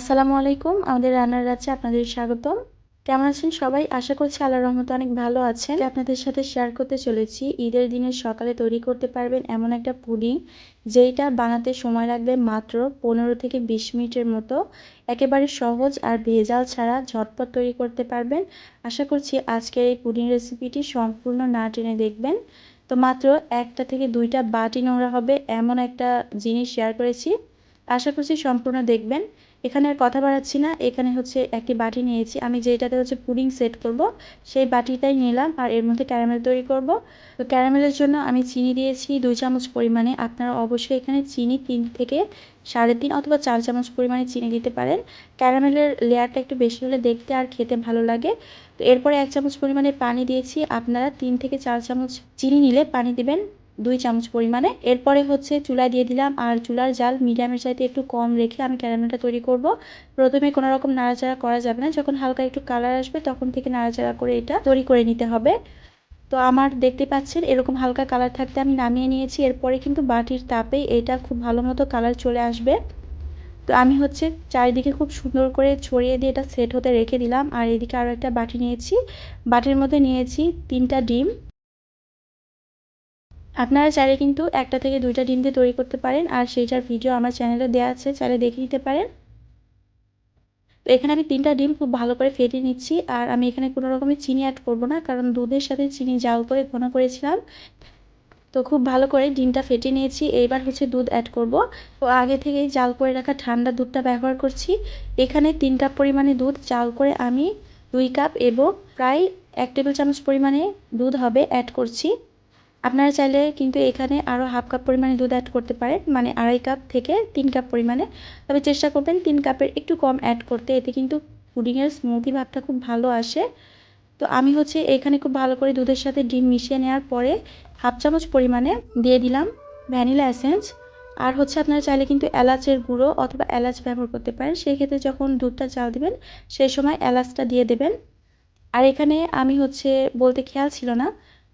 আসসালামু আলাইকুম, আমাদের রান্নার রাজ্যে আপনাদের স্বাগতম। কেমন আছেন সবাই? আশা করছি আল্লাহ রহমত অনেক ভালো আছেন। আপনাদের সাথে শেয়ার করতে চলেছি, ঈদের দিনের সকালে তৈরি করতে পারবেন এমন একটা পুডিং যেইটা বানাতে সময় লাগবে মাত্র পনেরো থেকে বিশ মিনিটের মতো। একেবারে সহজ আর ভেজাল ছাড়া ঝটপট তৈরি করতে পারবেন। আশা করছি আজকের এই পুডিং রেসিপিটি সম্পূর্ণ না টেনে দেখবেন। তো মাত্র একটা থেকে দুইটা বাটি নোংরা হবে, এমন একটা জিনিস শেয়ার করেছি। আশা করছি সম্পূর্ণ দেখবেন। এখানে আর কথা বাড়াচ্ছি না, এখানে হচ্ছে একটি বাটি নিয়েছি। আমি যেটাতে হচ্ছে পুডিং সেট করব, সেই বাটিটাই নিলাম আর এর মধ্যে ক্যারামেল তৈরি করব। তো ক্যারামেলের জন্য আমি চিনি দিয়েছি দুই চামচ পরিমাণে। আপনারা অবশ্যই এখানে চিনি তিন থেকে সাড়ে তিন অথবা চার চামচ পরিমাণে চিনি দিতে পারেন। ক্যারামেলের লেয়ারটা একটু বেশি হলে দেখতে আর খেতে ভালো লাগে। তো এরপরে এক চামচ পরিমাণে পানি দিয়েছি। আপনারা তিন থেকে চার চামচ চিনি নিলে পানি দিবেন। দুই চামচ পরিমাণে। এরপরে হচ্ছে চুলায় দিয়ে দিলাম। আর চুলার জাল মিডিয়ামের চাইতে একটু কম রেখে আমি ক্যারামেলটা তৈরি করব। প্রথমে কোনো রকম নাড়াচাড়া করা যাবে না। যখন হালকা একটু কালার আসবে, তখন থেকে নাড়াচাড়া করে এটা তৈরি করে নিতে হবে। তো আমার দেখতে পাচ্ছেন এরকম হালকা কালার থাকতে আমি নামিয়ে নিয়েছি। এরপরে কিন্তু বাটির তাপে এটা খুব ভালো মতো কালার চলে আসবে। তো আমি হচ্ছে চারিদিকে খুব সুন্দর করে ছড়িয়ে দিয়ে এটা সেট হতে রেখে দিলাম। আর এদিকে আরও একটা বাটি নিয়েছি। বাটির মধ্যে নিয়েছি তিনটা ডিম। আপনারা চাইলে কিন্তু একটা থেকে দুইটা ডিম দিয়ে তৈরি করতে পারেন, আর সেইটার ভিডিও আমার চ্যানেলে দেওয়া আছে, চাইলে দেখে নিতে পারেন। তো এখানে আমি তিনটা ডিম খুব ভালো করে ফেটে নিচ্ছি, আর আমি এখানে কোনো রকমের চিনি অ্যাড করব না, কারণ দুধের সাথে চিনি জাল করে ঘন করেছিলাম। তো খুব ভালো করে ডিমটা ফেটে নিয়েছি, এইবার হচ্ছে দুধ অ্যাড করব। তো আগে থেকেই জাল করে রাখা ঠান্ডা দুধটা ব্যবহার করছি। এখানে তিন কাপ পরিমাণে দুধ জাল করে আমি দুই কাপ এবং প্রায় এক টেবিল চামচ পরিমাণে দুধ হবে অ্যাড করছি। আপনারা চাইলে কিন্তু এখানে আরও হাফ কাপ পরিমাণে দুধ অ্যাড করতে পারেন মানে আড়াই কাপ থেকে তিন কাপ পরিমাণে। তবে চেষ্টা করবেন তিন কাপের একটু কম অ্যাড করতে, এতে কিন্তু পুডিংয়ের স্মুথি ভাবটা খুব ভালো আসে। তো আমি হচ্ছে এখানে খুব ভালো করে দুধের সাথে ডিম মিশিয়ে নেওয়ার পরে হাফ চামচ পরিমাণে দিয়ে দিলাম ভ্যানিলা এসেন্স। আর হচ্ছে আপনারা চাইলে কিন্তু এলাচের গুঁড়ো অথবা এলাচ ব্যবহার করতে পারেন সেই ক্ষেত্রে যখন দুধটা চাল দেবেন সেই সময় এলাচটা দিয়ে দেবেন। আর এখানে আমি হচ্ছে বলতে খেয়াল ছিল না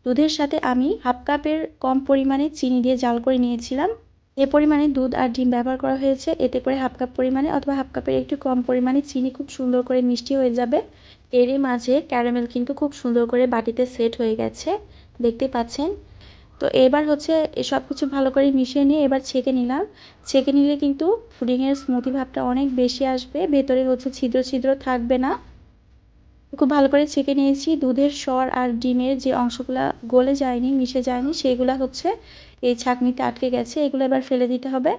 দুধের সাথে আমি হাফ কাপের কম পরিমাণে চিনি দিয়ে জাল করে নিয়েছিলাম। এ পরিমাণে দুধ আর ডিম ব্যবহার করা হয়েছে। এতে করে হাফ কাপ পরিমাণে অথবা হাফ কাপের একটু কম পরিমাণে চিনি খুব সুন্দর করে মিষ্টি হয়ে যাবে। এরই মাঝে ক্যারামেল কিন্তু খুব সুন্দর করে বাটিতে সেট হয়ে গেছে। দেখতে পাচ্ছেন? তো এবার হচ্ছে সব কিছু ভালো করে মিশিয়ে নিয়ে এবার ছেঁকে নিলাম। ছেঁকে নিলে কিন্তু পুডিংয়ের স্মুথি ভাবটা অনেক বেশি আসবে। ভেতরে হচ্ছে ছিদ্র ছিদ্র থাকবে না। খুব ভালো করে ছেঁকে নিয়েছি। দুধের স্বর আর ডিমের যে অংশগুলো গলে যায়নি, মিশে যায়নি, সেগুলো হচ্ছে এই ছাঁকনিতে আটকে গেছে। এগুলো এবার ফেলে দিতে হবে।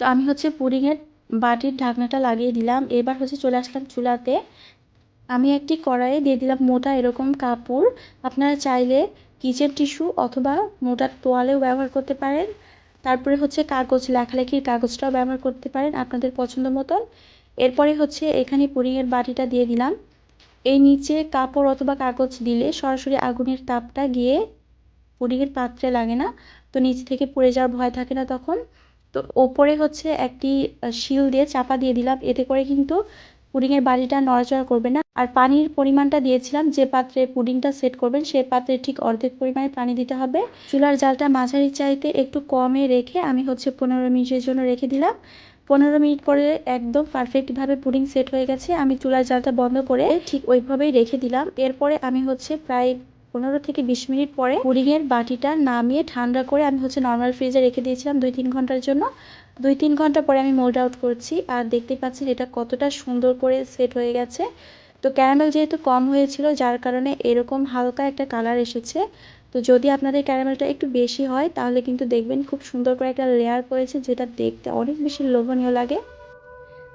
তো আমি হচ্ছে পুডিংয়ের বাটির ঢাকনাটা লাগিয়ে দিলাম। এবার হচ্ছে চলে আসলাম চুলাতে। আমি একটি কড়াইয়ে দিয়ে দিলাম মোটা এরকম কাপড়। আপনারা চাইলে কিচেন টিস্যু অথবা মোটা তোয়ালেও ব্যবহার করতে পারেন। তারপরে হচ্ছে কাগজ, লেখালেখির কাগজটাও ব্যবহার করতে পারেন আপনাদের পছন্দ মতন। এরপরে হচ্ছে এখানে পুরিংয়ের বাটিটা দিয়ে দিলাম। এই নিচে কাপড় অথবা কাগজ দিলে সরাসরি আগুনের তাপটা গিয়ে পুডিংয়ের পাত্রে লাগে না। তো নিচ থেকে পড়ে যাওয়ার ভয় থাকে না তখন। তো ওপরে হচ্ছে একটি শিল দিয়ে চাপা দিয়ে দিলাম। এতে করে কিন্তু পুডিংয়ের বাড়িটা নড়াচড়া করবে না। আর পানির পরিমাণটা দিয়েছিলাম, যে পাত্রে পুডিংটা সেট করবেন, সে পাত্রে ঠিক অর্ধেক পরিমাণে পানি দিতে হবে। চুলার জালটা মাঝারি চাইতে একটু কমে রেখে আমি হচ্ছে পনেরো মিনিটের জন্য রেখে দিলাম। পনেরো মিনিট পরে একদম পারফেক্টভাবে পুডিং সেট হয়ে গেছে। আমি চুলার জালটা বন্ধ করে ঠিক ওইভাবেই রেখে দিলাম। এরপরে আমি হচ্ছে প্রায় পনেরো থেকে বিশ মিনিট পরে পুডিংয়ের বাটিটা নামিয়ে ঠান্ডা করে আমি হচ্ছে নর্মাল ফ্রিজে রেখে দিয়েছিলাম দুই তিন ঘণ্টার জন্য। দুই তিন ঘণ্টা পরে আমি মোল্ড আউট করছি আর দেখতে পাচ্ছেন এটা কতটা সুন্দর করে সেট হয়ে গেছে। তো ক্যারামেল যেহেতু কম হয়েছিল, যার কারণে এরকম হালকা একটা কালার এসেছে। তো যদি আপনাদের ক্যারামেলটা একটু বেশি হয়, তাহলে কিন্তু দেখবেন খুব সুন্দর করে একটা লেয়ার করেছে যেটা দেখতে অনেক বেশি লোভনীয় লাগে।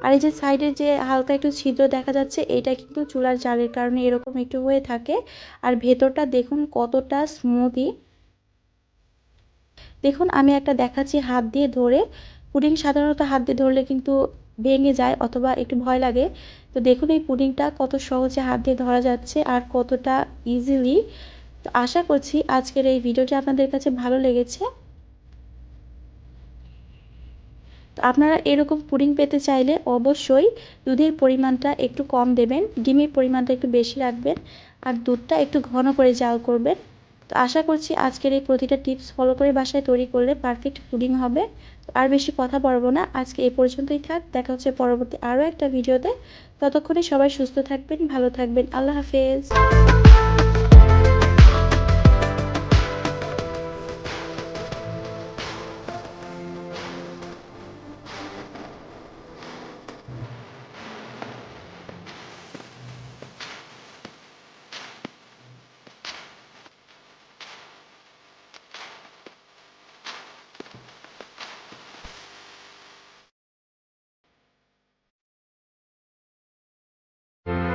আর এই যে সাইডে যে হালকা একটু ছিদ্র দেখা যাচ্ছে, এটা কিন্তু চুলার জালের কারণে এরকম একটু হয়ে থাকে। আর ভেতরটা দেখুন কতটা স্মুদি দেখুন, আমি একটা দেখাচ্ছি হাত দিয়ে ধরে। পুডিং সাধারণত হাত দিয়ে ধরলে কিন্তু ভেঙে যায় অথবা একটু ভয় লাগে। তো দেখুন এই পুডিংটা কত সহজে হাত দিয়ে ধরা যাচ্ছে আর কতটা ইজিলি তো আশা করছি আজকের এই ভিডিওটি আপনাদের কাছে ভালো লেগেছে। তো আপনারা এরকম পুডিং পেতে চাইলে অবশ্যই দুধের পরিমাণটা একটু কম দেবেন, ডিমের পরিমাণটা একটু বেশি রাখবেন আর দুধটা একটু ঘন করে জাল করবেন। তো আশা করছি আজকের এই প্রতিটা টিপস ফলো করে বাসায় তৈরি করলে পারফেক্ট পুডিং হবে। আর বেশি কথা বলব না, আজকে এ পর্যন্তই থাক, দেখা হচ্ছে পরবর্তী আরও একটা ভিডিওতে ততক্ষণে সবাই সুস্থ থাকবেন, ভালো থাকবেন, আল্লাহ হাফেজ।